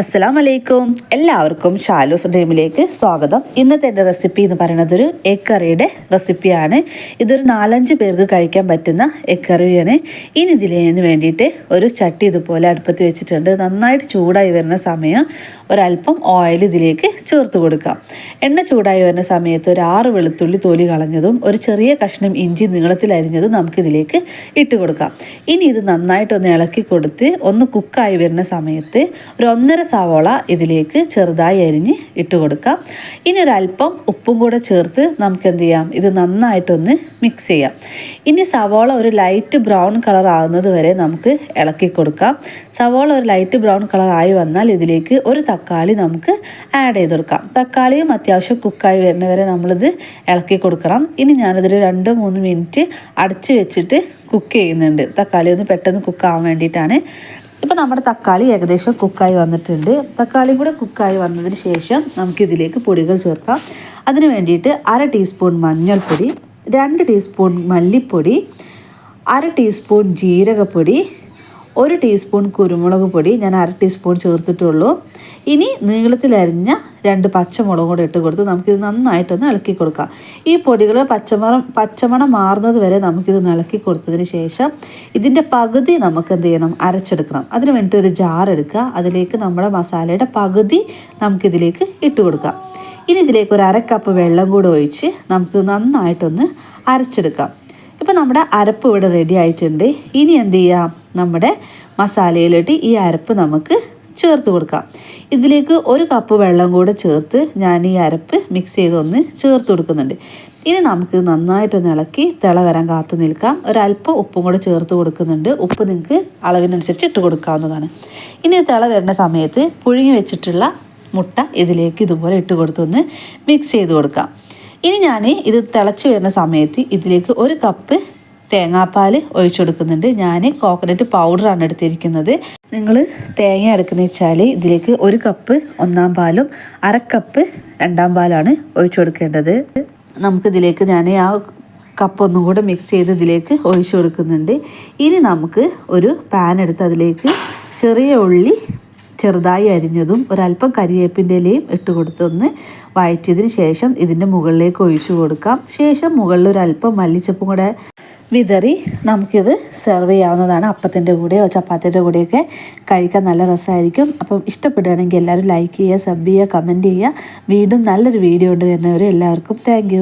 അസ്സലാം വലൈക്കും എല്ലാവർക്കും ഷാലൂസ് ഡ്രീമിലേക്ക് സ്വാഗതം. ഇന്നത്തെ എന്റെ റെസിപ്പി എന്ന് പറയുന്നത് ഒരു എഗ് കറിയുടെ റെസിപ്പിയാണ്. ഇതൊരു നാലഞ്ച് പേർക്ക് കഴിക്കാൻ പറ്റുന്ന എഗ് കറിയാണ് ഇനി ഇതിന് വേണ്ടിയിട്ട് ഒരു ചട്ടി ഇതുപോലെ അടുപ്പത്ത് വെച്ചിട്ടുണ്ട്. നന്നായിട്ട് ചൂടായി വരുന്ന സമയം ഒരല്പം ഓയിൽ ഇതിലേക്ക് ചേർത്ത് കൊടുക്കാം. എണ്ണ ചൂടായി വരുന്ന സമയത്ത് ഒരു ആറ് വെളുത്തുള്ളി തൊലി കളഞ്ഞതും ഒരു ചെറിയ കഷ്ണം ഇഞ്ചി നീളത്തിൽ അരിഞ്ഞതും നമുക്കിതിലേക്ക് ഇട്ട് കൊടുക്കാം. ഇനി ഇത് നന്നായിട്ടൊന്ന് ഇളക്കി കൊടുത്ത് ഒന്ന് കുക്കായി വരുന്ന സമയത്ത് ഒരു ഒന്നര സവോള ഇതിലേക്ക് ചെറുതായി അരിഞ്ഞ് ഇട്ട് കൊടുക്കാം. ഇനി ഒരല്പം ഉപ്പും കൂടെ ചേർത്ത് നമുക്ക് എന്ത് ചെയ്യാം? ഇത് നന്നായിട്ടൊന്ന് മിക്സ് ചെയ്യാം. ഇനി സവോള ഒരു ലൈറ്റ് ബ്രൗൺ കളർ ആകുന്നത് വരെ നമുക്ക് ഇളക്കി കൊടുക്കാം. സവോള ഒരു ലൈറ്റ് ബ്രൗൺ കളർ ആയി വന്നാൽ ഇതിലേക്ക് ഒരു തക്കാളി നമുക്ക് ആഡ് ചെയ്ത് കൊടുക്കാം. തക്കാളിയും അത്യാവശ്യം കുക്കായി വരുന്നവരെ നമ്മളിത് ഇളക്കി കൊടുക്കണം. ഇനി ഞാനിതൊരു രണ്ട് മൂന്ന് മിനിറ്റ് അടച്ച് വെച്ചിട്ട് കുക്ക് ചെയ്യുന്നുണ്ട്. തക്കാളി ഒന്ന് പെട്ടെന്ന് കുക്കാവാൻ വേണ്ടിയിട്ടാണ് ഇപ്പോൾ നമ്മുടെ തക്കാളി ഏകദേശം കുക്കായി വന്നിട്ടുണ്ട്. തക്കാളിയും കൂടെ കുക്കായി വന്നതിന് ശേഷം നമുക്കിതിലേക്ക് പൊടികൾ ചേർക്കാം. അതിന് വേണ്ടിയിട്ട് അര ടീസ്പൂൺ മഞ്ഞൾപ്പൊടി രണ്ട് ടീസ്പൂൺ മല്ലിപ്പൊടി അര ടീസ്പൂൺ ജീരകപ്പൊടി ഒരു ടീസ്പൂൺ കുരുമുളക് പൊടി ഞാൻ അര ടീസ്പൂൺ ചേർത്തിട്ടുള്ളൂ. ഇനി നീളത്തിലരിഞ്ഞ രണ്ട് പച്ചമുളകും കൂടെ ഇട്ട് കൊടുത്ത് നമുക്കിത് നന്നായിട്ടൊന്ന് ഇളക്കി കൊടുക്കാം. ഈ പൊടികൾ പച്ചമണം പച്ചമണം മാറുന്നത് വരെ നമുക്കിതൊന്ന് ഇളക്കി കൊടുത്തതിന് ശേഷം ഇതിന്റെ പകുതി നമുക്ക് എന്ത് ചെയ്യണം? അരച്ചെടുക്കണം. അതിന് വേണ്ടിയിട്ട് ഒരു ജാർ എടുക്കുക. അതിലേക്ക് നമ്മുടെ മസാലയുടെ പകുതി നമുക്കിതിലേക്ക് ഇട്ട് കൊടുക്കാം. ഇനി ഇതിലേക്ക് ഒരു അര കപ്പ് വെള്ളം കൂടെ ഒഴിച്ച് നമുക്ക് നന്നായിട്ടൊന്ന് അരച്ചെടുക്കാം. ഇപ്പം നമ്മുടെ അരപ്പ് ഇവിടെ റെഡി ആയിട്ടുണ്ട്. ഇനി എന്ത് ചെയ്യാം? നമ്മുടെ മസാലയിലിട്ട് ഈ അരപ്പ് നമുക്ക് ചേർത്ത് കൊടുക്കാം. ഇതിലേക്ക് ഒരു കപ്പ് വെള്ളം കൂടെ ചേർത്ത് ഞാൻ ഈ അരപ്പ് മിക്സ് ചെയ്തൊന്ന് ചേർത്ത് കൊടുക്കുന്നുണ്ട്. ഇനി നമുക്ക് നന്നായിട്ടൊന്ന് ഇളക്കി തിള വരാൻ കാത്തു നിൽക്കാം. ഒരല്പം ഉപ്പും കൂടെ ചേർത്ത് കൊടുക്കുന്നുണ്ട്. ഉപ്പ് നിങ്ങൾക്ക് അളവിനനുസരിച്ച് ഇട്ട് കൊടുക്കാവുന്നതാണ്. ഇനി തിള വരുന്ന സമയത്ത് പുഴുങ്ങി വെച്ചിട്ടുള്ള മുട്ട ഇതിലേക്ക് ഇതുപോലെ ഇട്ട് കൊടുത്തൊന്ന് മിക്സ് ചെയ്ത് കൊടുക്കാം. ഇനി ഞാൻ ഇത് തിളച്ച് വരുന്ന സമയത്ത് ഇതിലേക്ക് ഒരു കപ്പ് തേങ്ങാപ്പാൽ ഒഴിച്ചു കൊടുക്കുന്നുണ്ട്. ഞാൻ കോക്കനട്ട് പൗഡറാണ് എടുത്തിരിക്കുന്നത്. നിങ്ങൾ തേങ്ങ എടുക്കുന്ന വെച്ചാൽ ഇതിലേക്ക് ഒരു കപ്പ് ഒന്നാം പാലും അര കപ്പ് രണ്ടാം പാലാണ് ഒഴിച്ചു കൊടുക്കേണ്ടത്. നമുക്ക് ഇതിലേക്ക് ഞാൻ ആ കപ്പ് ഒന്നും കൂടെ മിക്സ് ചെയ്ത് ഇതിലേക്ക് ഒഴിച്ചു കൊടുക്കുന്നുണ്ട്. ഇനി നമുക്ക് ഒരു പാൻ എടുത്ത് അതിലേക്ക് ചെറിയ ഉള്ളി ചെറുതായി അരിഞ്ഞതും ഒരല്പം കരിവേപ്പിന്റെ ഇലയും ഇട്ട് കൊടുത്തൊന്ന് വഴറ്റിയതിന് ശേഷം ഇതിന്റെ മുകളിലേക്ക് ഒഴിച്ചു കൊടുക്കാം. ശേഷം മുകളിൽ ഒരല്പം മല്ലിച്ചപ്പും കൂടെ വിതറി നമുക്കിത് സെർവ് ചെയ്യാവുന്നതാണ്. അപ്പത്തിന്റെ കൂടെയോ ചപ്പാത്തിന്റെ കൂടെയൊക്കെ കഴിക്കാൻ നല്ല രസമായിരിക്കും. അപ്പം ഇഷ്ടപ്പെടുകയാണെങ്കിൽ എല്ലാവരും ലൈക്ക് ചെയ്യുക സബ് ചെയ്യുക കമന്റ് ചെയ്യുക. വീണ്ടും നല്ലൊരു വീഡിയോ കൊണ്ട് വരുന്നവരെ എല്ലാവർക്കും താങ്ക്